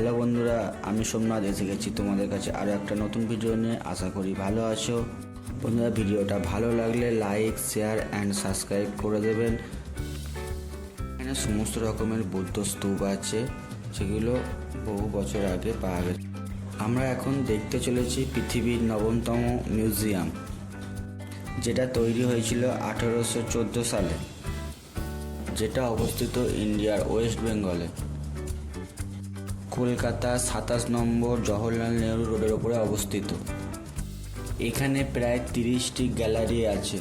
Hello বন্ধুরা, আমি সোমনাথ, এসে গেছি তোমাদের কাছে আরও একটা নতুন ভিডিও নিয়ে। আশা করি ভালো আছো। বন্ধুরা ভিডিওটা ভালো লাগলে লাইক শেয়ার অ্যান্ড সাবস্ক্রাইব করে দেবেন। এখানে সমস্ত রকমের বৌদ্ধ স্তূপ আছে, সেগুলো বহু বছর আগে পাওয়া গেছে। আমরা এখন দেখতে চলেছি পৃথিবীর নবমতম মিউজিয়াম যেটা তৈরি হয়েছিল আঠেরোশো চোদ্দ সালে, যেটা অবস্থিত ইন্ডিয়ার ওয়েস্ট বেঙ্গলে। কলকাতা সাতাশ নম্বর জওহরলাল নেহরু রোডের ওপরে অবস্থিত। এখানে প্রায় তিরিশটি গ্যালারি আছে।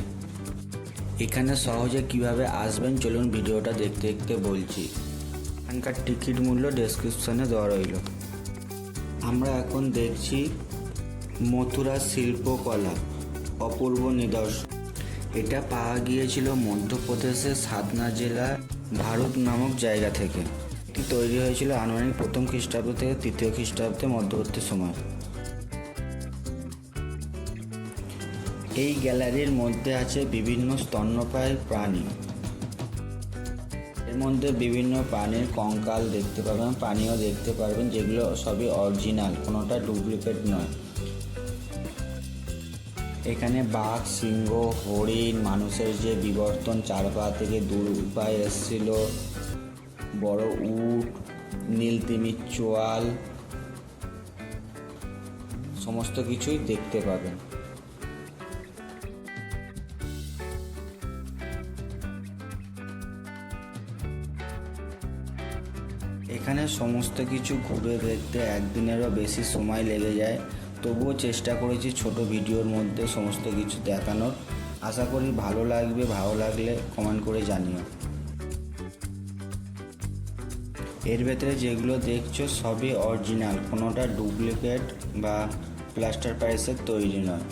এখানে সহজে কীভাবে আসবেন চলুন ভিডিওটা দেখতে দেখতে বলছি। এখানকার টিকিট মূল্য ডেসক্রিপশনে দেওয়া রইল। আমরা এখন দেখছি মথুরা শিল্পকলা, অপূর্ব নিদর্শন। এটা পাওয়া গিয়েছিল মধ্যপ্রদেশের সাতনা জেলা ভারত নামক জায়গা থেকে। এটি তৈরি হয়েছিল আনুমানিক প্রথম খ্রিস্টাব্দ থেকে তৃতীয় খ্রিস্টাব্দে মধ্যবর্তী সময়। এই গ্যালারির মধ্যে আছে বিভিন্ন স্তন্যপায়ী প্রাণী। এর মধ্যে বিভিন্ন প্রাণীর কঙ্কাল দেখতে পাবেন, প্রাণীও দেখতে পারবেন, যেগুলো সবই অরিজিনাল, কোনোটা ডুপ্লিকেট নয়। এখানে বাঘ, সিংহ, হরিণ, মানুষের যে বিবর্তন চার পা থেকে দু পায়ে এসেছিল। বড় উট নীল তিমির চোয়াল, সমস্ত কিছুই দেখতে পাবেন। এখানে সমস্ত কিছু ঘুরে দেখতে একদিনেরও বেশি সময় লেগে যায়। তবুও চেষ্টা করেছি ছোট ভিডিওর মধ্যে সমস্ত কিছু দেখানোর। আশা করি ভালো লাগবে, ভালো লাগলে কমেন্ট করে জানিও। এর ভেতরে যেগুলো দেখছ সবই অরিজিনাল কোনোটা ডুপ্লিকেট বা প্লাস্টার প্যারিসের তৈরি নয়।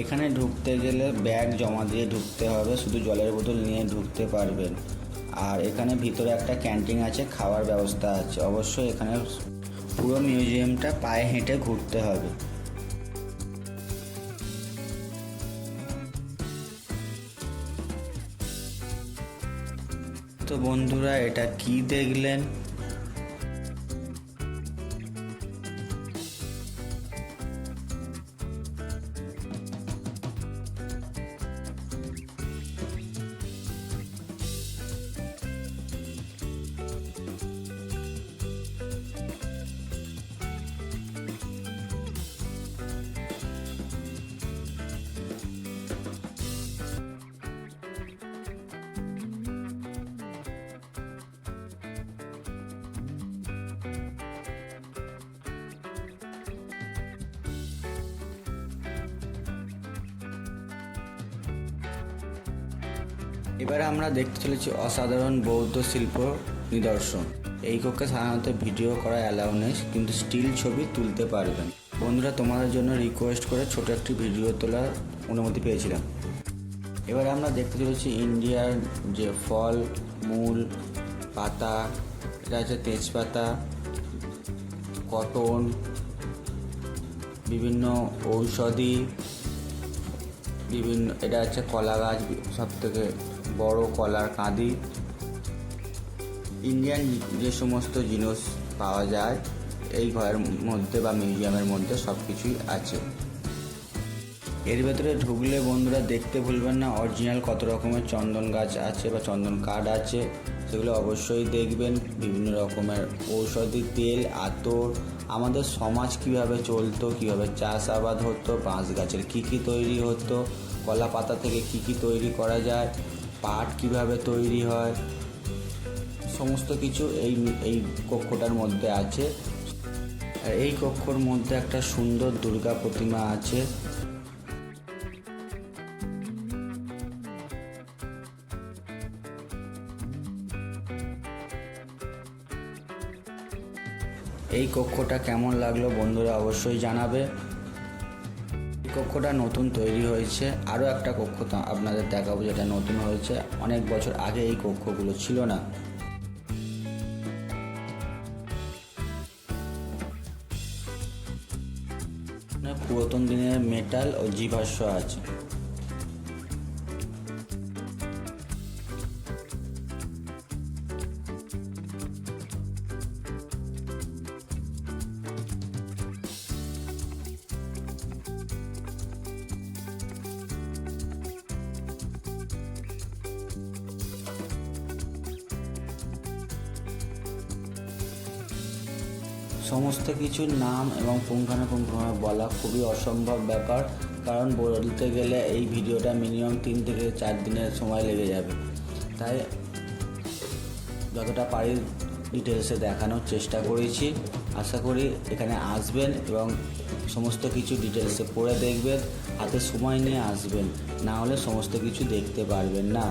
এখানে ঢুকতে গেলে ব্যাগ জমা দিয়ে ঢুকতে হবে, শুধু জলের বোতল নিয়ে ঢুকতে পারবেন আর এখানে ভিতরে একটা ক্যান্টিন আছে, খাওয়ার ব্যবস্থা আছে। অবশ্যই এখানে পুরো মিউজিয়ামটা পায়ে হেঁটে ঘুরতে হবে। বন্ধুরা এটা কি দেখলেন? এবারে আমরা দেখতে চলেছি অসাধারণ বৌদ্ধ শিল্প নিদর্শন। এই কক্ষে সাধারণত ভিডিও করা অ্যালাউ নেই, কিন্তু স্টিল ছবি তুলতে পারবেন। বন্ধুরা, তোমাদের জন্য রিকোয়েস্ট করে ছোট একটি ভিডিও তোলার অনুমতি পেয়েছিলাম। এবারে আমরা দেখতে চলেছি ইন্ডিয়ার যে ফল, মূল, পাতা এটা হচ্ছে তেজপাতা, কটন, বিভিন্ন ঔষধি, বিভিন্ন, এটা হচ্ছে কলা গাছ সব থেকে বড় কলার কাঁদি। ইন্ডিয়ান যে সমস্ত জিনিস পাওয়া যায়, এই ঘরের মধ্যে বা মিউজিয়ামের মধ্যে সব কিছুই আছে। এর ভেতরে ঢুকলে বন্ধুরা দেখতে ভুলবেন না, অরিজিনাল কত রকমের চন্দন গাছ আছে বা চন্দন কাঠ আছে, সেগুলো অবশ্যই দেখবেন। বিভিন্ন রকমের ঔষধি তেল, আতর। আমাদের সমাজ কীভাবে চলতো, কীভাবে চাষাবাদ হতো, বাঁশ গাছের কী কী তৈরি হতো, কলা পাতা থেকে কী কী তৈরি করা যায় পাট কীভাবে তৈরি হয়, সমস্ত কিছু এই এই কক্ষটার মধ্যে আছে। আর এই কক্ষর মধ্যে একটা সুন্দর দুর্গা প্রতিমা আছে। এই কক্ষটা কেমন লাগল বন্ধুরা অবশ্যই জানাবে। কক্ষটা নতুন তৈরি হয়েছে। আরও একটা কক্ষ আপনাদের দেখাবো যেটা নতুন হয়েছে। অনেক বছর আগে এই কক্ষগুলো ছিল না। পুরাতন দিনের মেটাল ও জীবাশ্ম আছে। সমস্ত কিছুর নাম এবং পুঙ্খানুপুঙ্খভাবে বলা খুবই অসম্ভব ব্যাপার, কারণ বলতে গেলে এই ভিডিওটা মিনিমাম তিন থেকে চার দিনের সময় লেগে যাবে। তাই যতটা পারি ডিটেলসে দেখানোর চেষ্টা করেছি। আশা করি এখানে আসবেন এবং সমস্ত কিছু ডিটেলসে পড়ে দেখবেন, হাতে সময় নিয়ে আসবেন। না হলে সমস্ত কিছু দেখতে পারবেন না।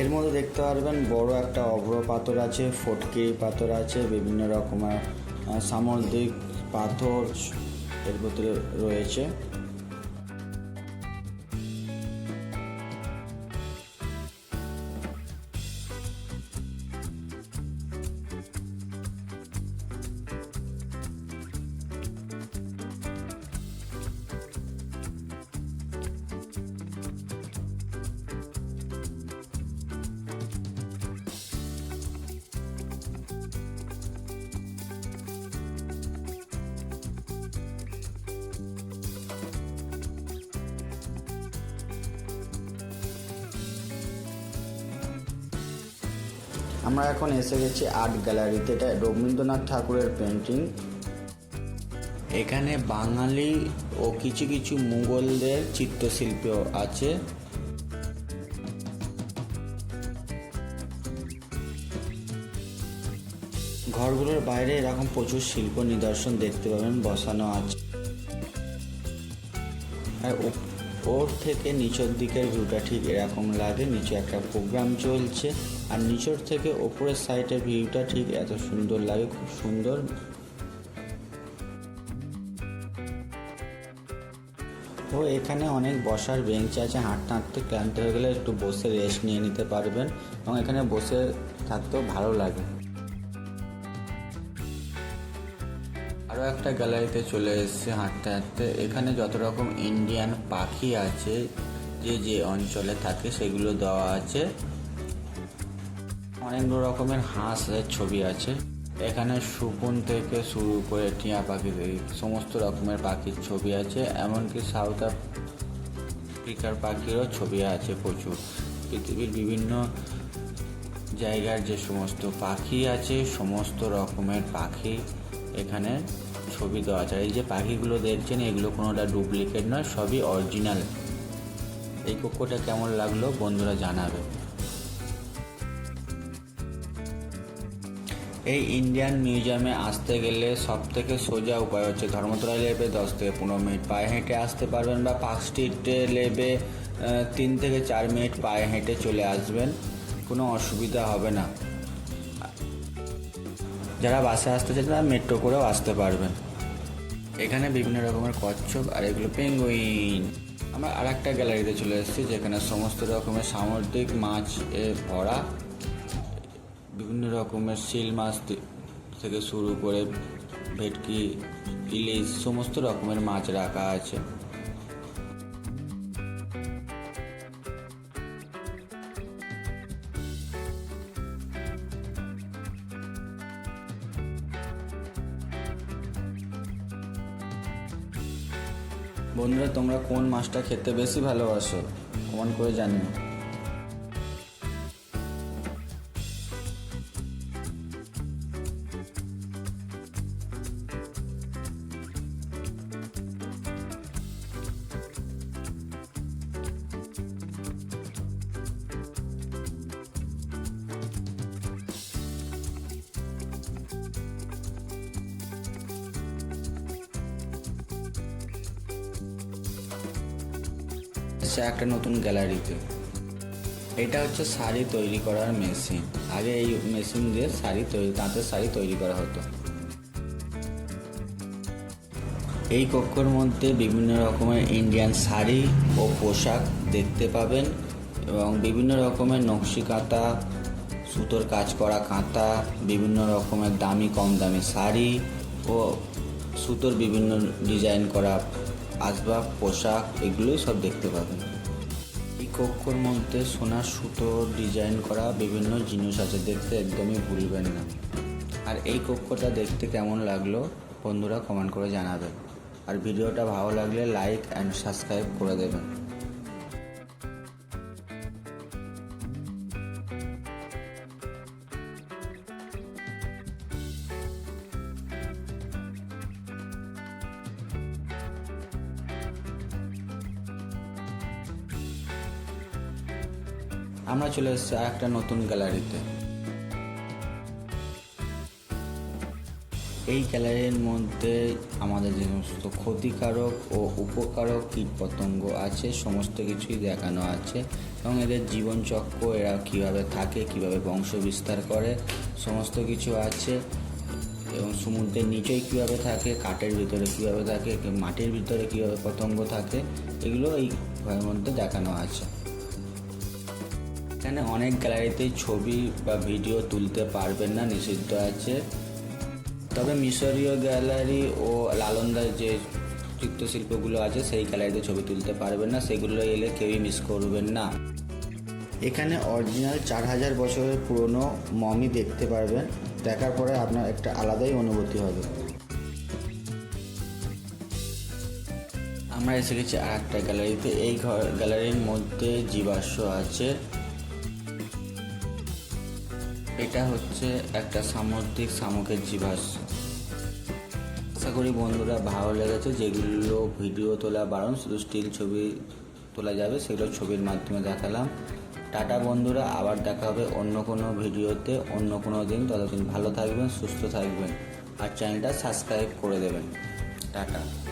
এর মধ্যে দেখতে পারবেন বড় একটা অভ্র পাথর আছে, ফটকি পাথর আছে, বিভিন্ন রকমের সামুদ্রিক পাথর এর ভিতরে রয়েছে। আমরা এখন এসে গেছি আর্ট গ্যালারিতে, এটা রবীন্দ্রনাথ ঠাকুরের পেন্টিং এখানে বাঙালি ও কিছু কিছু মুঘলদের চিত্রশিল্প আছে। ঘরগুলোর বাইরে এরকম প্রচুর শিল্প নিদর্শন দেখতে পাবেন, বসানো আছে। আর ওর থেকে নিচের দিকের ভিউটা ঠিক এরকম লাগে। নিচে একটা প্রোগ্রাম চলছে। আর নিচের থেকে ওপরের সাইডের ভিউটা ঠিক এত সুন্দর লাগে, খুব সুন্দর। ও এখানে অনেক বসার বেঞ্চ আছে। হাঁটতে হাঁটতে ক্লান্ত হয়ে গেলে একটু বসে রেস্ট নিয়ে নিতে পারবেন। এবং এখানে বসে থাকতেও ভালো লাগে। একটা গ্যালারিতে চলে এসেছে হাঁটতে হাঁটতে। এখানে যত রকম ইন্ডিয়ান পাখি আছে, যে যে অঞ্চলে থাকে, সেগুলো দেওয়া আছে। অনেক রকমের হাঁসের ছবি আছে। এখানে শকুন থেকে শুরু করে টিয়া পাখি সমস্ত রকমের পাখির ছবি আছে। এমনকি সাউথ আফ্রিকার পাখিরও ছবি আছে প্রচুর। পৃথিবীর বিভিন্ন জায়গার যে সমস্ত পাখি আছে, সমস্ত রকমের পাখি এখানে ছবি দেওয়া আছে। এই যে পাখিগুলো দেখছেন, এগুলো কোনোটা ডুপ্লিকেট নয়, সবই অরিজিনাল। এই কক্ষটা কেমন লাগল বন্ধুরা জানাবে। এই ইন্ডিয়ান মিউজিয়ামে আসতে গেলে সব থেকে সোজা উপায় হচ্ছে ধর্মতলা লেবে দশ থেকে পনেরো মিনিট পায়ে হেঁটে আসতে পারবেন বা পার্ক স্ট্রিটে লেবে তিন থেকে চার মিনিট পায়ে হেঁটে চলে আসবেন, কোনো অসুবিধা হবে না। যারা বাসে আসতে চান তারা মেট্রো করেও আসতে পারবেন। এখানে বিভিন্ন রকমের কচ্ছপ আর এগুলো পেঙ্গুইন। আমরা আর একটা গ্যালারিতে চলে এসেছি, যেখানে সমস্ত রকমের সামুদ্রিক মাছ এ ভরা। বিভিন্ন রকমের শিল মাছ থেকে শুরু করে ভেটকি, ইলিশ, সমস্ত রকমের মাছ রাখা আছে। বন্ধুরা তোমরা কোন মাছটা খেতে বেশি ভালোবাসো? কমেন্ট করে জানিও। সে একটা নতুন গ্যালারিতে। এটা হচ্ছে শাড়ি তৈরি করার মেশিন। আগে এই মেশিন দিয়ে শাড়ি তৈরি তাঁতের শাড়ি তৈরি করা হতো। এই কক্ষর মধ্যে বিভিন্ন রকমের ইন্ডিয়ান শাড়ি ও পোশাক দেখতে পাবেন এবং বিভিন্ন রকমের নকশি কাঁথা, সুতোর কাজ করা কাঁথা, বিভিন্ন রকমের দামি, কম দামি শাড়ি ও সুতোর বিভিন্ন ডিজাইন করা আসবাব, পোশাক এগুলোই সব দেখতে পাবেন। এই কক্ষর মধ্যে সোনার সুতো ডিজাইন করা বিভিন্ন জিনিস আছে, দেখতে একদমই ভুলবেন না। আর এই কক্ষটা দেখতে কেমন লাগল বন্ধুরা কমেন্ট করে জানাবেন। আর ভিডিওটা ভালো লাগলে লাইক অ্যান্ড সাবস্ক্রাইব করে দেবেন। আমরা চলে এসেছি একটা নতুন গ্যালারিতে। এই গ্যালারির মধ্যে আমাদের যে সমস্ত ক্ষতিকারক ও উপকারক কীটপতঙ্গ আছে, সমস্ত কিছুই দেখানো আছে এবং এদের জীবনচক্র, এরা কীভাবে থাকে, কীভাবে বংশ বিস্তার করে, সমস্ত কিছু আছে এবং সমুদ্রের নিচেই কীভাবে থাকে, কাঠের ভিতরে কীভাবে থাকে, মাটির ভিতরে কীভাবে পতঙ্গ থাকে, এগুলো এই ঘরের মধ্যে দেখানো আছে। এখানে অনেক গ্যালারিতেই ছবি বা ভিডিও তুলতে পারবেন না, নিষিদ্ধ আছে। তবে মিশরীয় গ্যালারি ও লালন্দার যে চিত্রশিল্পগুলো আছে, সেই গ্যালারিতে ছবি তুলতে পারবেন না, সেগুলো এলে কেউই মিস করবেন না। এখানে অরিজিনাল চার হাজার বছরের পুরনো মমি দেখতে পারবেন, দেখার পরে আপনার একটা আলাদাই অনুভূতি হবে। আমরা এসে গেছি আর একটা গ্যালারিতে, এই ঘর গ্যালারির মধ্যে জীবাশ্ম আছে। এটা হচ্ছে একটা সামুদ্রিক শামুকের জীবাশ্ম। আশা করি বন্ধুরা ভালো লেগেছে, যেগুলো ভিডিও তোলা বারণ, শুধু স্টিল ছবি তোলা যাবে, সেগুলো ছবির মাধ্যমে দেখালাম। টাটা বন্ধুরা, আবার দেখা হবে অন্য কোনো ভিডিওতে, অন্য কোনো দিন। ততদিন ভালো থাকবেন, সুস্থ থাকবেন, আর চ্যানেলটা সাবস্ক্রাইব করে দেবেন। টাটা।